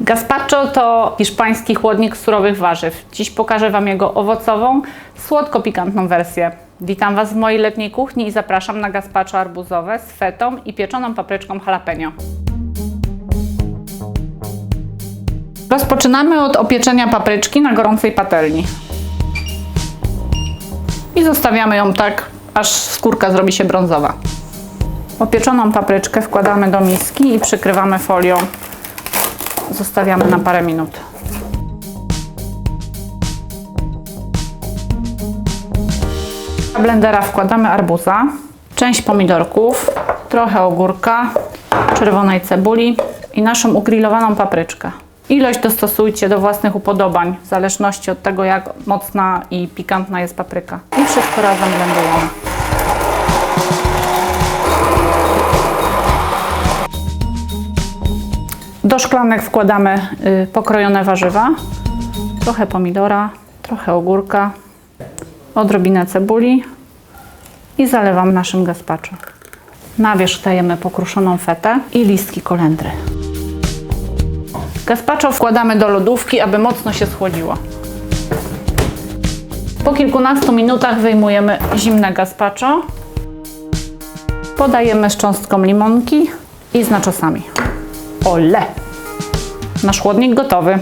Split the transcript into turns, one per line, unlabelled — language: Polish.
Gazpacho to hiszpański chłodnik surowych warzyw. Dziś pokażę Wam jego owocową, słodko-pikantną wersję. Witam Was w mojej letniej kuchni i zapraszam na gazpacho arbuzowe z fetą i pieczoną papryczką jalapeno. Rozpoczynamy od opieczenia papryczki na gorącej patelni. I zostawiamy ją tak, aż skórka zrobi się brązowa. Opieczoną papryczkę wkładamy do miski i przykrywamy folią Zostawiamy na parę minut. Do blendera wkładamy arbuza, część pomidorków, trochę ogórka, czerwonej cebuli i naszą ugrillowaną papryczkę. Ilość dostosujcie do własnych upodobań, w zależności od tego, jak mocna i pikantna jest papryka. I wszystko razem blendujemy. Do szklanek wkładamy y, pokrojone warzywa, trochę pomidora, trochę ogórka, odrobinę cebuli i zalewam naszym gazpacho. Na wierzch dajemy pokruszoną fetę i listki kolendry. Gazpacho wkładamy do lodówki, aby mocno się schłodziło. Po kilkunastu minutach wyjmujemy zimne gazpacho, podajemy z cząstką limonki i z naczosami. Ole! Nasz chłodnik gotowy.